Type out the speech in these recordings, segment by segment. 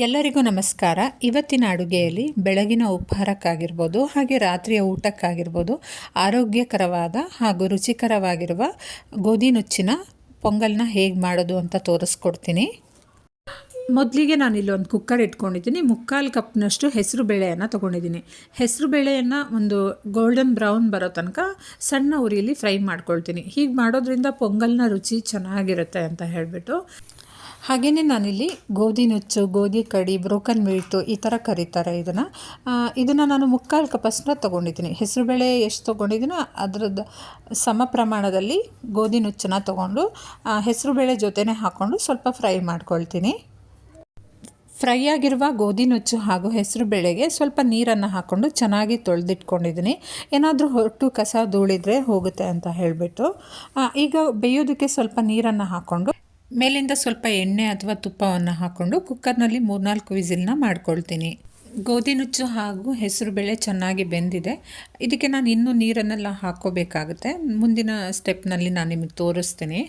ಎಲ್ಲರಿಗೂ ನಮಸ್ಕಾರ. ಇವತ್ತಿನ ಅಡುಗೆಯಲ್ಲಿ ಬೆಳಗಿನ ಉಪಹಾರಕ್ಕಾಗಿರ್ಬೋದು, ಹಾಗೆ ರಾತ್ರಿಯ ಊಟಕ್ಕಾಗಿರ್ಬೋದು, ಆರೋಗ್ಯಕರವಾದ ಹಾಗೂ ರುಚಿಕರವಾಗಿರುವ ಗೋಧಿ ನುಚ್ಚಿನ ಪೊಂಗಲ್ನ ಹೇಗೆ ಮಾಡೋದು ಅಂತ ತೋರಿಸ್ಕೊಡ್ತೀನಿ. ಮೊದಲಿಗೆ ನಾನು ಇಲ್ಲೊಂದು ಕುಕ್ಕರ್ ಇಟ್ಕೊಂಡಿದ್ದೀನಿ. ಮುಕ್ಕಾಲು ಕಪ್ನಷ್ಟು ಹೆಸರು ಬೇಳೆಯನ್ನು ತೊಗೊಂಡಿದ್ದೀನಿ. ಹೆಸರು ಬೇಳೆಯನ್ನು ಒಂದು ಗೋಲ್ಡನ್ ಬ್ರೌನ್ ಬರೋ ತನಕ ಸಣ್ಣ ಉರಿಯಲ್ಲಿ ಫ್ರೈ ಮಾಡ್ಕೊಳ್ತೀನಿ. ಹೀಗೆ ಮಾಡೋದ್ರಿಂದ ಪೊಂಗಲ್ನ ರುಚಿ ಚೆನ್ನಾಗಿರುತ್ತೆ ಅಂತ ಹೇಳಿಬಿಟ್ಟು. ಹಾಗೆಯೇ ನಾನಿಲ್ಲಿ ಗೋಧಿ ನುಚ್ಚು, ಗೋಧಿ ಕಡಿ ಬ್ರೋಕನ್ ಮೀಟು ಈ ಥರ ಕರೀತಾರೆ ಇದನ್ನು. ಇದನ್ನು ನಾನು ಮುಕ್ಕಾಲು ಕಪಸ್ನ ತೊಗೊಂಡಿದ್ದೀನಿ. ಹೆಸರುಬೇಳೆ ಎಷ್ಟು ತೊಗೊಂಡಿದ್ದೀನೋ ಅದರದ್ದು ಸಮ ಪ್ರಮಾಣದಲ್ಲಿ ಗೋಧಿ ನುಚ್ಚನ್ನು ತೊಗೊಂಡು ಹೆಸರುಬೇಳೆ ಜೊತೆನೇ ಹಾಕ್ಕೊಂಡು ಸ್ವಲ್ಪ ಫ್ರೈ ಮಾಡ್ಕೊಳ್ತೀನಿ. ಫ್ರೈ ಆಗಿರುವ ಗೋಧಿ ನುಚ್ಚು ಹಾಗೂ ಹೆಸರು ಬೇಳೆಗೆ ಸ್ವಲ್ಪ ನೀರನ್ನು ಹಾಕ್ಕೊಂಡು ಚೆನ್ನಾಗಿ ತೊಳೆದಿಟ್ಕೊಂಡಿದ್ದೀನಿ. ಏನಾದರೂ ಹೊಟ್ಟು ಕಸ ಧೂಳಿದ್ರೆ ಹೋಗುತ್ತೆ ಅಂತ ಹೇಳಿಬಿಟ್ಟು. ಈಗ ಬೇಯೋದಕ್ಕೆ ಸ್ವಲ್ಪ ನೀರನ್ನು ಹಾಕ್ಕೊಂಡು ಮೇಲಿಂದ ಸ್ವಲ್ಪ ಎಣ್ಣೆ ಅಥವಾ ತುಪ್ಪವನ್ನು ಹಾಕ್ಕೊಂಡು ಕುಕ್ಕರ್ನಲ್ಲಿ ಮೂರ್ನಾಲ್ಕು ವಿಸಿಲ್ನ ಮಾಡ್ಕೊಳ್ತೀನಿ. ಗೋಧಿ ನುಚ್ಚು ಹಾಗೂ ಹೆಸರು ಬೇಳೆ ಚೆನ್ನಾಗಿ ಬೆಂದಿದೆ. ಇದಕ್ಕೆ ನಾನು ಇನ್ನೂ ನೀರನ್ನೆಲ್ಲ ಹಾಕ್ಕೋಬೇಕಾಗುತ್ತೆ. ಮುಂದಿನ ಸ್ಟೆಪ್ನಲ್ಲಿ ನಾನು ನಿಮಗೆ ತೋರಿಸ್ತೀನಿ.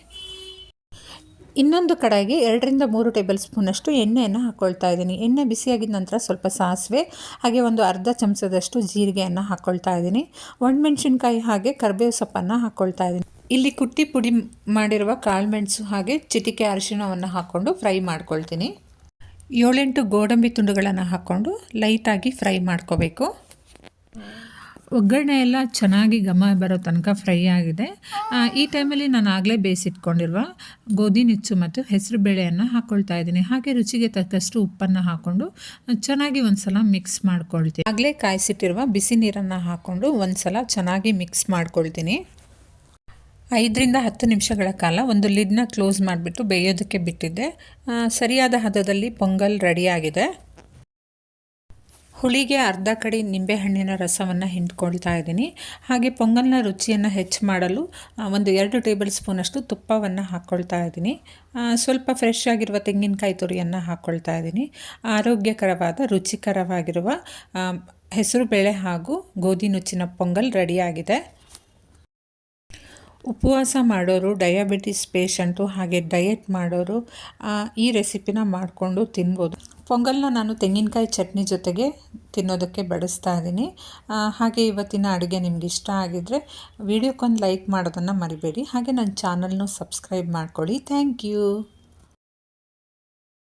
ಇನ್ನೊಂದು ಕಡೆಗೆ ಎರಡರಿಂದ ಮೂರು ಟೇಬಲ್ ಸ್ಪೂನಷ್ಟು ಎಣ್ಣೆಯನ್ನು ಹಾಕ್ಕೊಳ್ತಾ ಇದ್ದೀನಿ. ಎಣ್ಣೆ ಬಿಸಿಯಾಗಿದ ನಂತರ ಸ್ವಲ್ಪ ಸಾಸಿವೆ, ಹಾಗೆ ಒಂದು ಅರ್ಧ ಚಮಚದಷ್ಟು ಜೀರಿಗೆಯನ್ನು ಹಾಕ್ಕೊಳ್ತಾ ಇದ್ದೀನಿ. ಒಣಮೆಣ್ಸಿನ್ಕಾಯಿ ಹಾಗೆ ಕರಿಬೇವು ಸೊಪ್ಪನ್ನು ಹಾಕ್ಕೊಳ್ತಾ ಇದ್ದೀನಿ. ಇಲ್ಲಿ ಕುಟ್ಟಿ ಪುಡಿ ಮಾಡಿರುವ ಕಾಳುಮೆಣಸು ಹಾಗೆ ಚಿಟಿಕೆ ಅರಿಶಿಣವನ್ನು ಹಾಕ್ಕೊಂಡು ಫ್ರೈ ಮಾಡ್ಕೊಳ್ತೀನಿ. ಏಳೆಂಟು ಗೋಡಂಬಿ ತುಂಡುಗಳನ್ನು ಹಾಕ್ಕೊಂಡು ಲೈಟಾಗಿ ಫ್ರೈ ಮಾಡ್ಕೋಬೇಕು. ಒಗ್ಗರಣೆ ಎಲ್ಲ ಚೆನ್ನಾಗಿ ಘಮ ಬರೋ ತನಕ ಫ್ರೈ ಆಗಿದೆ. ಈ ಟೈಮಲ್ಲಿ ನಾನು ಆಗಲೇ ಬೇಯಿಸಿಟ್ಕೊಂಡಿರುವ ಗೋಧಿ, ನುಚ್ಚು ಮತ್ತು ಹೆಸರು ಬೇಳೆಯನ್ನು ಹಾಕ್ಕೊಳ್ತಾ ಇದ್ದೀನಿ. ಹಾಗೆ ರುಚಿಗೆ ತಕ್ಕಷ್ಟು ಉಪ್ಪನ್ನು ಹಾಕ್ಕೊಂಡು ಚೆನ್ನಾಗಿ ಒಂದು ಸಲ ಮಿಕ್ಸ್ ಮಾಡ್ಕೊಳ್ತೀನಿ. ಆಗಲೇ ಕಾಯಿಸಿಟ್ಟಿರುವ ಬಿಸಿ ನೀರನ್ನು ಹಾಕ್ಕೊಂಡು ಒಂದು ಸಲ ಚೆನ್ನಾಗಿ ಮಿಕ್ಸ್ ಮಾಡ್ಕೊಳ್ತೀನಿ. ಐದರಿಂದ ಹತ್ತು ನಿಮಿಷಗಳ ಕಾಲ ಒಂದು ಲಿಡ್ನ ಕ್ಲೋಸ್ ಮಾಡಿಬಿಟ್ಟು ಬೇಯೋದಕ್ಕೆ ಬಿಟ್ಟಿದ್ದೆ. ಸರಿಯಾದ ಹದದಲ್ಲಿ ಪೊಂಗಲ್ ರೆಡಿಯಾಗಿದೆ. ಹುಳಿಗೆ ಅರ್ಧ ಕಡೆ ನಿಂಬೆಹಣ್ಣಿನ ರಸವನ್ನು ಹಿಂಡ್ಕೊಳ್ತಾ ಇದ್ದೀನಿ. ಹಾಗೆ ಪೊಂಗಲ್ನ ರುಚಿಯನ್ನು ಹೆಚ್ಚು ಮಾಡಲು ಒಂದು ಎರಡು ಟೇಬಲ್ ಸ್ಪೂನಷ್ಟು ತುಪ್ಪವನ್ನು ಹಾಕ್ಕೊಳ್ತಾ ಇದ್ದೀನಿ. ಸ್ವಲ್ಪ ಫ್ರೆಶ್ ಆಗಿರುವ ತೆಂಗಿನಕಾಯಿ ತುರಿಯನ್ನು ಹಾಕ್ಕೊಳ್ತಾ ಇದ್ದೀನಿ. ಆರೋಗ್ಯಕರವಾದ, ರುಚಿಕರವಾಗಿರುವ ಹೆಸರುಬೇಳೆ ಹಾಗೂ ಗೋಧಿ ನುಚ್ಚಿನ ಪೊಂಗಲ್ ರೆಡಿಯಾಗಿದೆ. ಉಪವಾಸ ಮಾಡೋರು ಡಯಾಬಿಟಿಸ್ ಪೇಷಂಟು ಹಾಗೆ ಡಯೆಟ್ ಮಾಡೋರು ಈ ರೆಸಿಪಿನ ಮಾಡಿಕೊಂಡು ತಿನ್ಬೋದು. ಪೊಂಗಲ್ನ ನಾನು ತೆಂಗಿನಕಾಯಿ ಚಟ್ನಿ ಜೊತೆಗೆ ತಿನ್ನೋದಕ್ಕೆ ಬಡಿಸ್ತಾ ಇದ್ದೀನಿ. ಹಾಗೆ ಇವತ್ತಿನ ಅಡುಗೆ ನಿಮ್ಗೆ ಇಷ್ಟ ಆಗಿದ್ದರೆ ವಿಡಿಯೋಕ್ಕೊಂದು ಲೈಕ್ ಮಾಡೋದನ್ನು ಮರಿಬೇಡಿ. ಹಾಗೆ ನನ್ನ ಚಾನಲ್ನೂ ಸಬ್ಸ್ಕ್ರೈಬ್ ಮಾಡ್ಕೊಳ್ಳಿ. Thank you